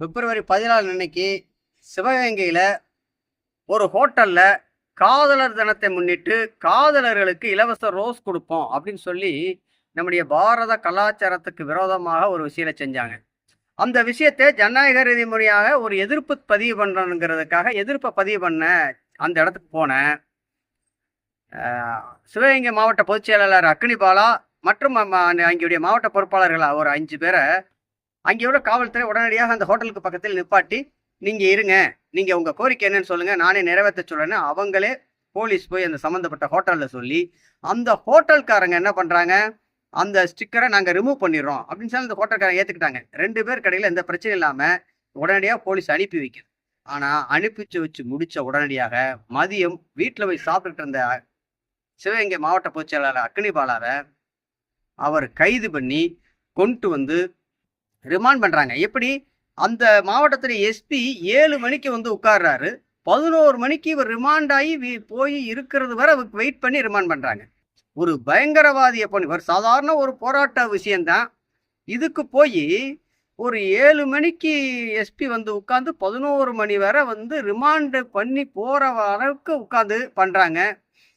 பிப்ரவரி பதினாலு அன்னைக்கு சிவகங்கையில் ஒரு ஹோட்டலில் காதலர் தினத்தை முன்னிட்டு காதலர்களுக்கு இலவச ரோஸ் கொடுப்போம் அப்படின்னு சொல்லி நம்முடைய பாரத கலாச்சாரத்துக்கு விரோதமாக ஒரு விஷயத்தை செஞ்சாங்க. அந்த விஷயத்தை ஜனநாயக ரீதிமுறையாக ஒரு எதிர்ப்பு பதிவு பண்ணணுங்கிறதுக்காக எதிர்ப்பை பதிவு பண்ண அந்த இடத்துக்கு போனேன். சிவகங்கை மாவட்ட பொதுச் செயலாளர் அக்னிபாலா மற்றும் அங்கேயுடைய மாவட்ட பொறுப்பாளர்கள் ஒரு அஞ்சு பேரை அங்கே உள்ள காவல்துறை உடனடியாக அந்த ஹோட்டலுக்கு பக்கத்தில் நிப்பாட்டி நீங்கள் இருங்க. நீங்கள் உங்கள் கோரிக்கை என்னன்னு சொல்லுங்க. நானே நிறைவேற்ற சொல்றேன்னு அவங்களே போலீஸ் போய் அந்த சம்மந்தப்பட்ட ஹோட்டலில் சொல்லி அந்த ஹோட்டல்காரங்க என்ன பண்ணுறாங்க அந்த ஸ்டிக்கரை நாங்கள் ரிமூவ் பண்ணிடுறோம். அப்படின்னு சொல்லி அந்த ஹோட்டல்காரங்க ஏற்றுக்கிட்டாங்க ரெண்டு பேர் கடையில் எந்த பிரச்சனையும் இல்லாமல் உடனடியாக போலீஸ் அனுப்பி வைக்குது ஆனால் அனுப்பிச்சு வச்சு முடித்த உடனடியாக மதியம் வீட்டில் போய் சாப்பிட்டுட்டு இருந்த சிவகங்கை மாவட்ட பொதுச் செயலாளர் அக்னிபாலாவை அவர் கைது பண்ணி கொண்டு வந்து ரிமாண்ட் பண்ணுறாங்க எப்படி? அந்த மாவட்டத்தில் எஸ்பி ஏழு மணிக்கு வந்து உட்கார்றாரு. பதினோரு மணிக்கு இவர் ரிமாண்ட் ஆகி போய் இருக்கிறது வரை வெயிட் பண்ணி ரிமாண்ட் பண்ணுறாங்க ஒரு பயங்கரவாதியை பண்ணி ஒரு சாதாரண ஒரு போராட்ட விஷயந்தான். இதுக்கு போய் ஒரு ஏழு மணிக்கு எஸ்பி வந்து உட்காந்து பதினோரு மணி வரை வந்து ரிமாண்டு பண்ணி போகிற அளவுக்கு உட்காந்து பண்ணுறாங்க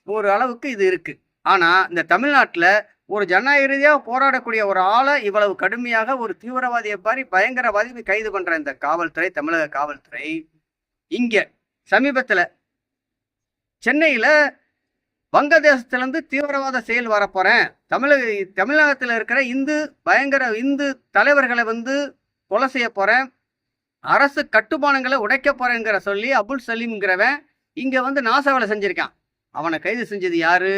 ஒரு அளவுக்கு இது இருக்குது ஆனால் இந்த தமிழ்நாட்டில் ஒரு ஜனநாயக ரீதியாக போராடக்கூடிய ஒரு ஆளை இவ்வளவு கடுமையாக ஒரு தீவிரவாதியை மாதிரி பயங்கரவாதி கைது பண்ற இந்த காவல்துறை தமிழக காவல்துறை இங்க சமீபத்துல சென்னையில வங்கதேசத்திலிருந்து தீவிரவாத செயல் வரப்போறேன் தமிழக தமிழகத்தில் இருக்கிற இந்து பயங்கர இந்து தலைவர்களை வந்து கொலை செய்ய போறேன். அரசு கட்டுமானங்களை உடைக்க போறேங்கிற சொல்லி அபுல் சலீம்ங்கிறவன் இங்க வந்து நாச வேலை செஞ்சிருக்கான். அவனை கைது செஞ்சது யாரு?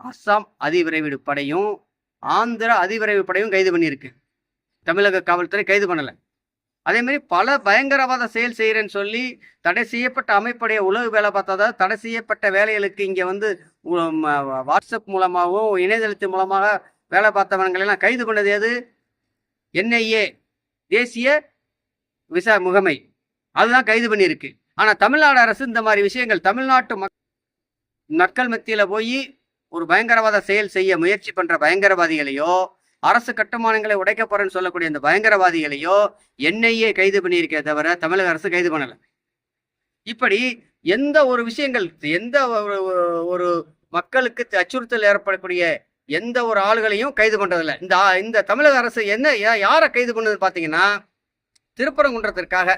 அஸ்ஸாம் அதிவிரைவு படையும் ஆந்திர அதிவிரைவு படையும் கைது பண்ணியிருக்கு. தமிழக காவல்துறை கைது பண்ணலை. அதேமாரி பல பயங்கரவாத செயல் செய்கிறேன்னு சொல்லி தடை செய்யப்பட்ட அமைப்புடைய உளவு வேலை பார்த்ததா தடை செய்யப்பட்ட வேலைகளுக்கு இங்கே வந்து வாட்ஸ்அப் மூலமாகவும் இணையதளத்தின் மூலமாக வேலை பார்த்தவங்களெல்லாம் கைது பண்ணது எது? என்ஐஏ தேசிய விசா முகமை. அதுதான் கைது பண்ணியிருக்கு. ஆனால் தமிழ்நாடு அரசு இந்த மாதிரி விஷயங்கள் தமிழ்நாட்டு மக் மக்கள் மத்தியில் போய் ஒரு பயங்கரவாத செயல் செய்ய முயற்சி பண்ற பயங்கரவாதிகளையோ அரசு கட்டுமானங்களை உடைக்க போறேன்னு சொல்லக்கூடிய இந்த பயங்கரவாதிகளையோ என்ஐஏ கைது பண்ணியிருக்கே தவிர தமிழக அரசு கைது பண்ணல. இப்படி எந்த ஒரு விஷயங்கள் எந்த ஒரு ஒரு மக்களுக்கு அச்சுறுத்தல் ஏற்படக்கூடிய எந்த ஒரு ஆளுகளையும் கைது பண்றதில்ல. இந்த இந்த தமிழக அரசு என்ன யா- யாரை கைது பண்ணது பார்த்தீங்கன்னா திருப்பரங்குன்றத்திற்காக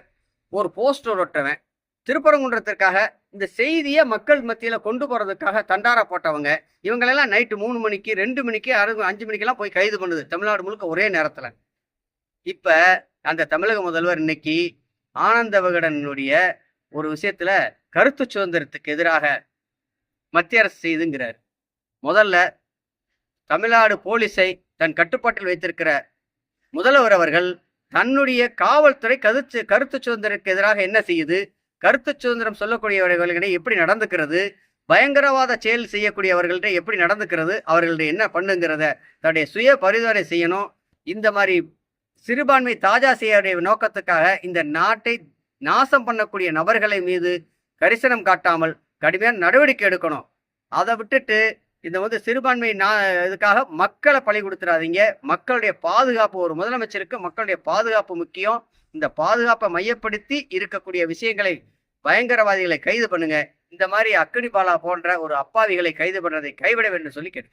ஒரு போஸ்டர் ஒட்டவன் திருப்பரங்குன்றத்திற்காக இந்த செய்தியை மக்கள் மத்தியில் கொண்டு போகிறதுக்காக தண்டாரா போட்டவங்க இவங்களெல்லாம் நைட்டு மூணு மணிக்கு ரெண்டு மணிக்கு அறு அஞ்சு மணிக்கெல்லாம் போய் கைது பண்ணுது. தமிழ்நாடு முழுக்க ஒரே நேரத்தில். இப்போ அந்த தமிழக முதல்வர் இன்னைக்கு ஆனந்த விகடனுடைய ஒரு விஷயத்துல கருத்து சுதந்திரத்துக்கு எதிராக மத்திய அரசு செய்துங்கிறார். முதல்ல தமிழ்நாடு போலீஸை தன் கட்டுப்பாட்டில் வைத்திருக்கிற முதல்வர் அவர்கள் தன்னுடைய காவல்துறை கருத்து கருத்து சுதந்திரத்துக்கு எதிராக என்ன செய்யுது? கருத்து சுதந்திரம் சொல்லக்கூடியவர்களிடையே எப்படி நடந்துக்கிறது பயங்கரவாத செயல் செய்யக்கூடியவர்கள்ட்ட எப்படி நடந்துக்கிறது அவர்கள்ட்ட என்ன பண்ணுங்கிறத தன்னுடைய சுய பரிசோதனை செய்யணும். இந்த மாதிரி சிறுபான்மை தாஜா செய்ய நோக்கத்துக்காக இந்த நாட்டை நாசம் பண்ணக்கூடிய நபர்களை மீது கரிசனம் காட்டாமல் கடுமையான நடவடிக்கை எடுக்கணும். அதை விட்டுட்டு இந்த வந்து சிறுபான்மை நான் இதுக்காக மக்களை பழி கொடுத்துடாதீங்க மக்களுடைய பாதுகாப்பு ஒரு முதலமைச்சருக்கு மக்களுடைய பாதுகாப்பு முக்கியம். இந்த பாதுகாப்பை மையப்படுத்தி இருக்கக்கூடிய விஷயங்களை பயங்கரவாதிகளை கைது பண்ணுங்க. இந்த மாதிரி அக்கனி பாலா போன்ற ஒரு அப்பாவிகளை கைது பண்ணுறதை கைவிட வேண்டும் சொல்லி கேட்டு